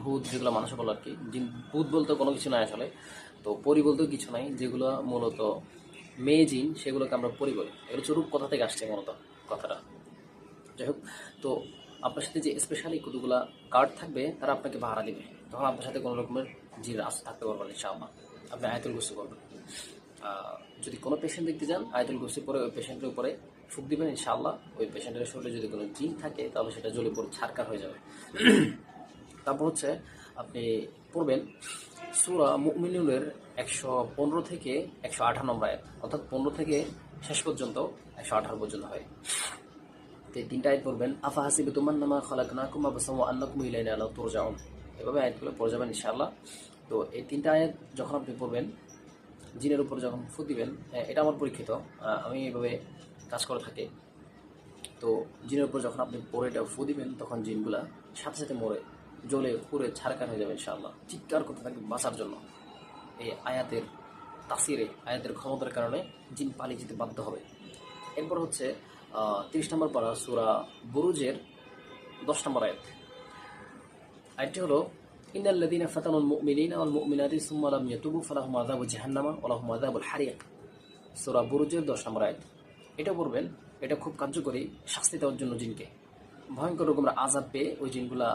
ভূত যেগুলো মানুষে বলে আর কি ভূত বলতে কোনো কিছু নাই আসলে। তো পরি বলতেও কিছু নাই, যেগুলো মূলত মেয়ে জিন, সেগুলোকে আমরা পরি বলি। এগুলো হচ্ছে রূপ কথা থেকে আসছে মূলত কথাটা। যাই হোক, তো আপনার সাথে যে স্পেশালি কতগুলা কার্ড থাকবে, তারা আপনাকে ভাড়া দিবে। তখন আপনার সাথে কোনো রকমের জিন রাস থাকতে পারবেন ইনশাআল্লাহ। আপনি আয়তুল গুসু করবেন যদি কোনো পেশেন্ট দেখতে যান, আয়তুল গুসু পরে ওই পেশেন্টের উপরে ফুক দিবেন, ইনশাআল্লাহ। ওই পেশেন্টের শরীরে যদি কোনো জিন থাকে, তাহলে সেটা জ্বলে পড়ে, ছারকার হয়ে যাবে। তারপর হচ্ছে আপনি পড়বেন সুরা মুমিনুনের একশো পনেরো থেকে একশো আঠারো নম্বর আয়াত। অর্থাৎ পনেরো থেকে শেষ পর্যন্ত একশো আঠারো পর্যন্ত হয়। তো এই তিনটা আয়াত পড়বেন। আফা হাসিবে তোমার নামা খালাক না কুমা বসাম আন্নাকুম ইলাইনা আল্লাহ তোর যাওন এভাবে আয়াতগুলো পড়ে যাবেন ইনশাআল্লাহ। তো এই তিনটা আয়াত যখন আপনি পড়বেন, জিনের উপর যখন ফু দিবেন এটা আমার পরীক্ষিত। আমি এইভাবে কাজ করে থাকি। তো জিনের উপর যখন আপনি পরে এটা ফু দিবেন, তখন জিনগুলা সাথে সাথে মরে। জ্বলে পুরে ছাড়কার হয়ে যাবে ইনশাআল্লাহ। চিৎকার করতে থাকবে বাঁচার জন্য। এই আয়াতের তাসিরে আয়াতের ক্ষমতার কারণে জিন পালিয়ে যেতে বাধ্য হবে। এরপর হচ্ছে তিরিশ নম্বর পারা সুরা বুরুজের দশ নম্বর আয়াত। আয়াতটি হলো ইন্নাল্লাযীনা ফাতানুল মুমিনিনা ওয়াল মুমিনাতি সুম্মা লাম ইয়াতুবু ফালাহুম আযাবু জাহান্নামা ওয়া লাহুম আযাবুল হারিক সূরা বুরুজের 10 নম্বর আয়াত। এটা পড়বেন, এটা খুব কার্যকরী শাস্তি দেওয়ার জন্য জিনকে। ভয়ঙ্কর রকমের আযাব পেয়ে ওই জিনগুলা